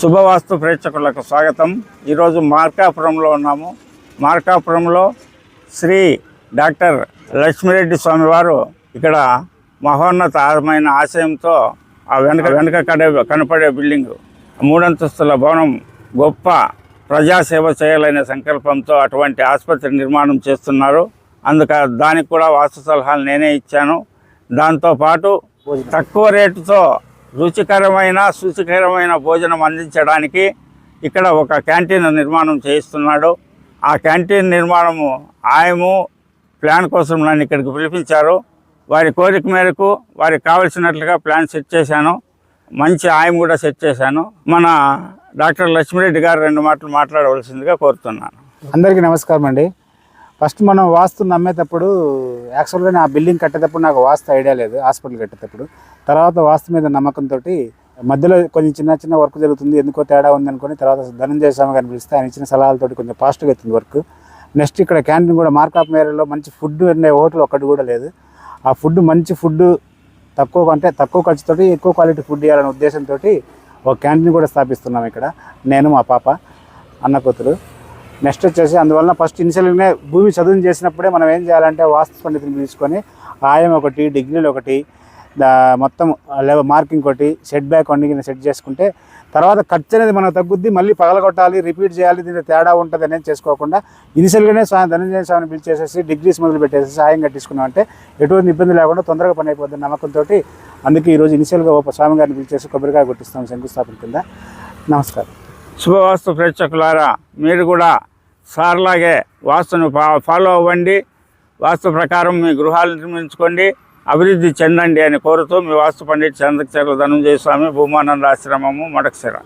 శుభవాస్తు ప్రేక్షకులకు స్వాగతం. ఈరోజు మార్కాపురంలో ఉన్నాము. మార్కాపురంలో శ్రీ డాక్టర్ లక్ష్మిరెడ్డి స్వామివారు ఇక్కడ మహోన్నతమైన ఆశయంతో ఆ వెనక వెనక కడే కనపడే బిల్డింగ్ మూడంతస్తుల భవనం గొప్ప ప్రజాసేవ చేయాలనే సంకల్పంతో అటువంటి ఆసుపత్రి నిర్మాణం చేస్తున్నారు. అందుక దానికి కూడా వాస్తు సలహాలు నేనే ఇచ్చాను. దాంతోపాటు తక్కువ రేటుతో రుచికరమైన శుచికరమైన భోజనం అందించడానికి ఇక్కడ ఒక క్యాంటీన్ నిర్మాణం చేయిస్తున్నాడు. ఆ క్యాంటీన్ నిర్మాణము ఆయము ప్లాన్ కోసం నన్ను ఇక్కడికి పిలిపించారు. వారి కోరిక మేరకు వారికి కావలసినట్లుగా ప్లాన్ సెట్ చేశాను. మంచి ఆయం కూడా సెట్ చేశాను. మన డాక్టర్ లక్ష్మీరెడ్డి గారు రెండు మాటలు మాట్లాడవలసిందిగా కోరుతున్నాను. అందరికీ నమస్కారం అండి ఫస్ట్ మనం వాస్తు నమ్మేటప్పుడు యాక్చువల్గా నా బిల్డింగ్ కట్టేటప్పుడు నాకు వాస్తు ఐడియా లేదు హాస్పిటల్ కట్టేటప్పుడు. తర్వాత వాస్తు మీద నమ్మకంతో మధ్యలో కొంచెం చిన్న చిన్న వర్క్ జరుగుతుంది ఎందుకో తేడా ఉంది అనుకుని తర్వాత ధనంజయ స్వామి గారిని పిలిస్తే ఆయన ఇచ్చిన సలహాలతో కొంచెం ఫాస్ట్గా అవుతుంది వర్క్. నెక్స్ట్ ఇక్కడ క్యాంటీన్ కూడా మార్కాప్ మేరలో మంచి ఫుడ్ ఉండే హోటల్ ఒకటి కూడా లేదు. ఆ ఫుడ్ మంచి ఫుడ్ తక్కువ అంటే తక్కువ ఖర్చుతో ఎక్కువ క్వాలిటీ ఫుడ్ ఇవ్వాలనే ఉద్దేశంతో ఒక క్యాంటీన్ కూడా స్థాపిస్తున్నాం ఇక్కడ. నేను మా పాప అన్న కూతురు. నెక్స్ట్ వచ్చేసి అందువలన ఫస్ట్ ఇనిషియల్గానే భూమి చదువు చేసినప్పుడే మనం ఏం చేయాలంటే వాస్తు పండితుని తీసుకొని ఆయం ఒకటి డిగ్రీలు ఒకటి మొత్తం లేదా మార్కింగ్ ఒకటి సెట్ బ్యాక్ వండి సెట్ చేసుకుంటే తర్వాత ఖర్చు అనేది మనకు తగ్గుద్ది మళ్ళీ పగలగొట్టాలి రిపీట్ చేయాలి దీని తేడా ఉంటుంది అనేది చేసుకోకుండా ఇనిషియల్గానే స్వామి ధనంజయ స్వామిని పిలిచేసేసి డిగ్రీస్ మొదలు పెట్టేసి సాయం కట్టించుకున్నాం అంటే ఎటువంటి ఇబ్బంది లేకుండా తొందరగా పని అయిపోతుంది నమ్మకంతో అందుకే ఈరోజు ఇనిషియల్గా ఒక స్వామి గారిని పిలిచేసి కొబ్బరికాయ కొట్టిస్తాం శంకుస్థాపన కింద. నమస్కారం. శుభవాస్తు ప్రేక్షకులారా మీరు కూడా సార్లాగే వాస్తును ఫాలో అవ్వండి. వాస్తు ప్రకారం మీ గృహాలు నిర్మించుకోండి. అభివృద్ధి చెందండి అని కోరుతూ మీ వాస్తు పండిట్ చంద్రచర్ల ధనంజయ స్వామి భూమానంద ఆశ్రమము మడకసిర